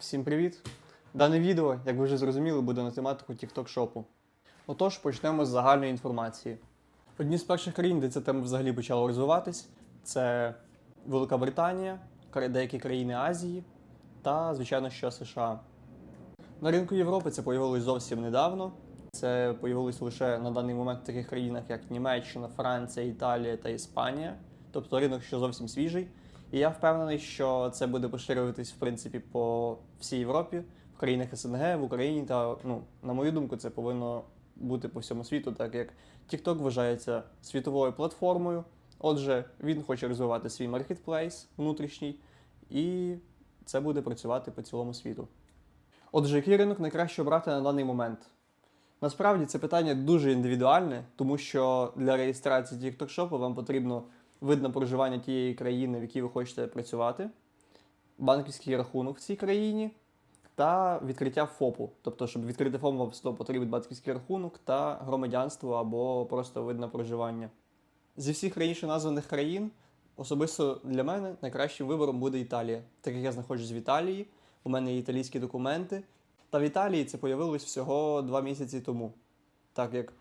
Всім привіт! Дане відео, як ви вже зрозуміли, буде на тематику TikTok шопу. Отож, почнемо з загальної інформації. Одні з перших країн, де ця тема взагалі почала розвиватись, це Велика Британія, деякі країни Азії та, звичайно, що США. На ринку Європи це появилось зовсім недавно. Це появилось лише на даний момент в таких країнах, як Німеччина, Франція, Італія та Іспанія. Тобто ринок ще зовсім свіжий. І я впевнений, що це буде поширюватись в принципі по всій Європі, в країнах СНГ, в Україні та ну, на мою думку, це повинно бути по всьому світу, так як TikTok вважається світовою платформою. Отже, він хоче розвивати свій маркетплейс внутрішній, і це буде працювати по цілому світу. Отже, який ринок найкраще обрати на даний момент? Насправді це питання дуже індивідуальне, тому що для реєстрації TikTok Shop вам потрібно вид на проживання тієї країни, в якій ви хочете працювати, банківський рахунок в цій країні та відкриття ФОПу. Тобто, щоб відкрити ФОП, вам потрібен банківський рахунок та громадянство або просто вид на проживання. Зі всіх раніше названих країн, особисто для мене найкращим вибором буде Італія, так як я знаходжусь в Італії, у мене є італійські документи. Та в Італії це появилось всього два місяці тому. Так як,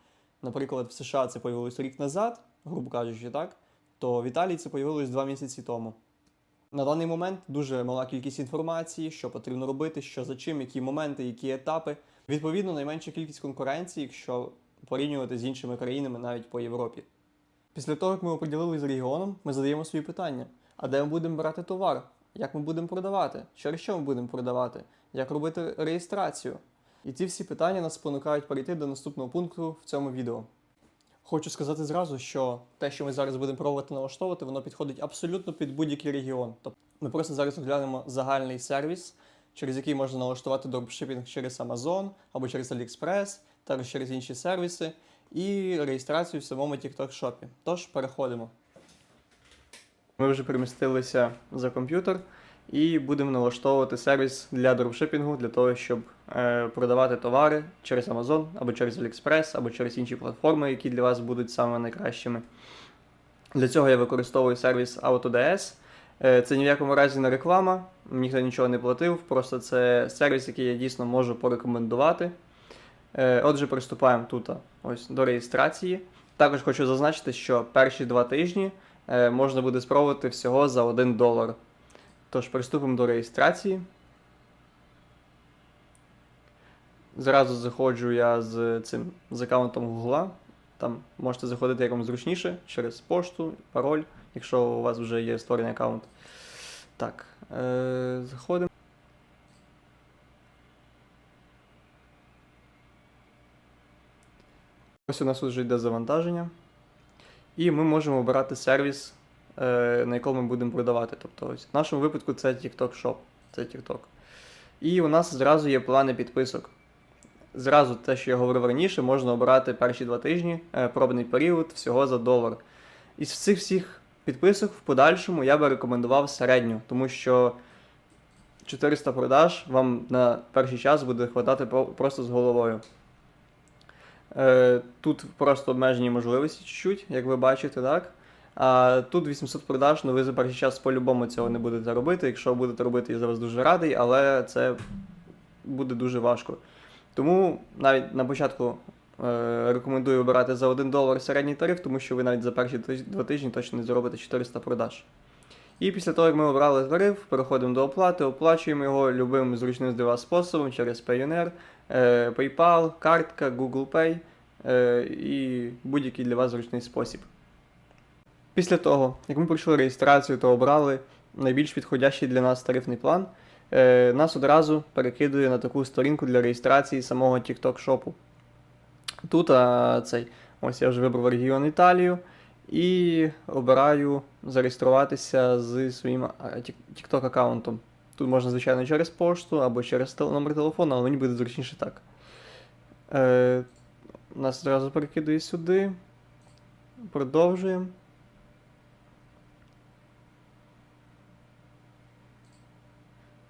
наприклад, в США це появилось рік назад, грубо кажучи, так, то в Італії це появилось два місяці тому. На даний момент дуже мала кількість інформації, що потрібно робити, що за чим, які моменти, які етапи. Відповідно, найменша кількість конкуренції, якщо порівнювати з іншими країнами навіть по Європі. Після того, як ми оприділилися з регіоном, ми задаємо собі питання: а де ми будемо брати товар? Як ми будемо продавати? Через що ми будемо продавати? Як робити реєстрацію? І ці всі питання нас спонукають перейти до наступного пункту в цьому відео. Хочу сказати зразу, що те, що ми зараз будемо пробувати налаштовувати, воно підходить абсолютно під будь-який регіон. Тобто ми просто зараз розглянемо загальний сервіс, через який можна налаштувати дропшипінг через Amazon або через AliExpress, також через інші сервіси, і реєстрацію в самому TikTok шопі. Тож переходимо. Ми вже перемістилися за комп'ютер і будемо налаштовувати сервіс для дропшипінгу для того, щоб е, продавати товари через Amazon або через AliExpress, або через інші платформи, які для вас будуть саме найкращими. Для цього я використовую сервіс AutoDS. Е, Це ні в якому разі не реклама, ніхто нічого не платив, просто це сервіс, який я дійсно можу порекомендувати. Е, Отже, приступаємо тут ось до реєстрації. Також хочу зазначити, що перші два тижні е, можна буде спробувати всього за 1 долар. Тож приступимо до реєстрації. Зразу заходжу я з цим з аккаунтом Google. Там можете заходити як вам зручніше через пошту, пароль, якщо у вас вже є створений аккаунт. Так, е, заходимо. Ось у нас вже йде завантаження. І ми можемо обирати сервіс, на якому ми будемо продавати. Тобто, ось в нашому випадку це TikTok Shop. Це TikTok. І у нас зразу є плани підписок. Зразу те, що я говорив раніше, можна обирати перші два тижні, е, пробний період всього за долар. Із цих всіх підписок в подальшому я би рекомендував середню, тому що 400 продаж вам на перший час буде хватати просто з головою. Е, Тут просто обмежені можливості чуть-чуть, як ви бачите, так? А тут 800 продаж, ну ви за перший час по-любому цього не будете робити. Якщо будете робити, я за вас дуже радий, але це буде дуже важко. Тому навіть на початку е, рекомендую обирати за 1 долар середній тариф, тому що ви навіть за перші два тижні точно не зробите 400 продаж. І після того, як ми обрали тариф, переходимо до оплати, оплачуємо його любим зручним для вас способом через Payoneer, е, PayPal, картка, Google Pay е, і будь-який для вас зручний спосіб. Після того, як ми пройшли реєстрацію та обрали найбільш підходящий для нас тарифний план, е, нас одразу перекидує на таку сторінку для реєстрації самого TikTok шопу. Тут а, цей, ось я вже вибрав регіон Італію і обираю зареєструватися з своїм TikTok аккаунтом. Тут можна, звичайно, через пошту або через номер телефону, але мені буде зручніше так. Е, нас одразу перекидує сюди. Продовжуємо.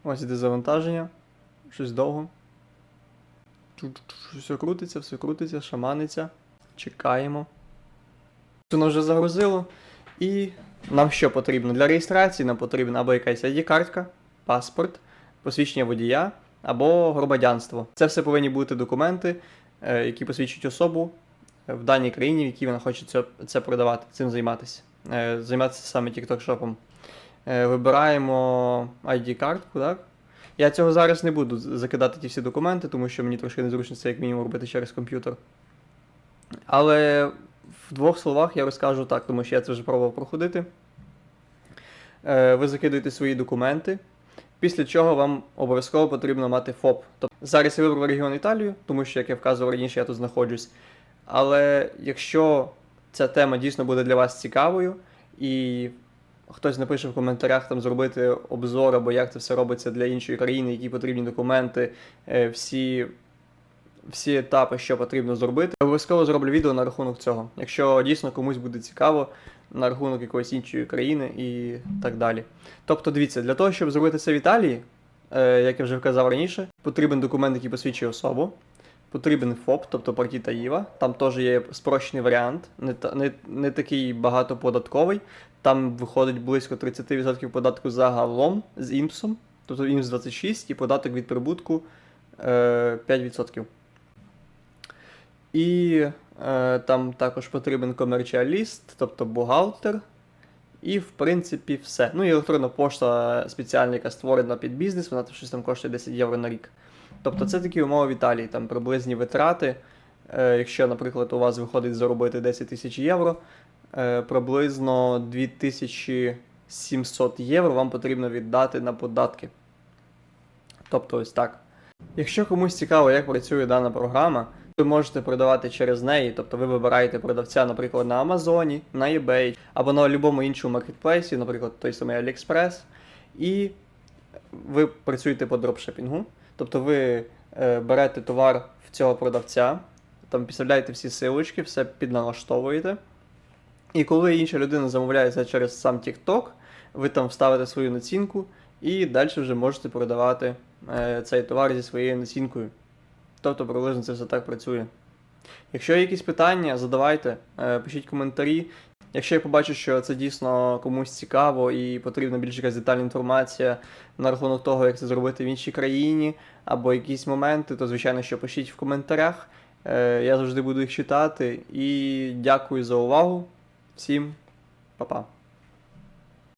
Ось іде завантаження. Щось довго. Все крутиться, все крутиться, шаманиться. Чекаємо. Воно вже загрузило. І нам що потрібно? Для реєстрації нам потрібна або якась ID-картка, паспорт, посвідчення водія або громадянство. Це все повинні бути документи, е, які посвідчують особу в даній країні, в якій вона хоче це, продавати, цим займатися. Е, Займатися саме TikTok шопом. Е, Вибираємо ID-картку, так? Я цього зараз не буду закидати ті всі документи, тому що мені трошки незручно це як мінімум робити через комп'ютер. Але в двох словах я розкажу так, тому що я це вже пробував проходити. Е, Ви закидуєте свої документи, після чого вам обов'язково потрібно мати ФОП. Тобто зараз я вибрав регіон Італію, тому що, як я вказував раніше, я тут знаходжусь. Але якщо ця тема дійсно буде для вас цікавою, і хтось напише в коментарях там зробити обзор або як це все робиться для іншої країни, які потрібні документи, е, всі, всі етапи, що потрібно зробити, я обов'язково зроблю відео на рахунок цього. Якщо дійсно комусь буде цікаво на рахунок якоїсь іншої країни і так далі. Тобто, дивіться, для того, щоб зробити це в Італії, е, як я вже вказав раніше, потрібен документ, який посвідчує особу. Потрібен ФОП, тобто партіта ІВА. Там теж є спрощений варіант, не, не, не такий багатоподатковий. Там виходить близько 30% податку загалом з імпсом, тобто імс 26 і податок від прибутку е, 5%. І е, там також потрібен комерціаліст, тобто бухгалтер. І, в принципі, все. Ну і електронна пошта спеціальна, яка створена під бізнес, вона там щось там коштує 10 євро на рік. Тобто це такі умови в Італії, там приблизні витрати. Е, якщо, наприклад, у вас виходить заробити 10 тисяч євро, е, приблизно 2700 євро вам потрібно віддати на податки. Тобто ось так. Якщо комусь цікаво, як працює дана програма, ви можете продавати через неї, тобто ви вибираєте продавця, наприклад, на Амазоні, на eBay або на будь-якому іншому маркетплейсі, наприклад, той самий AliExpress, і ви працюєте по дропшипінгу. Тобто ви е, берете товар в цього продавця, там підставляєте всі силочки, все підналаштовуєте. І коли інша людина замовляє це через сам TikTok, ви там вставите свою націнку і далі вже можете продавати е, цей товар зі своєю націнкою. Тобто приблизно це все так працює. Якщо є якісь питання, задавайте, е, пишіть коментарі. Якщо я побачу, що це дійсно комусь цікаво і потрібна більш якась детальна інформація на рахунок того, як це зробити в іншій країні, або якісь моменти, то звичайно, що пишіть в коментарях. Е, Я завжди буду їх читати. І дякую за увагу. Всім па-па.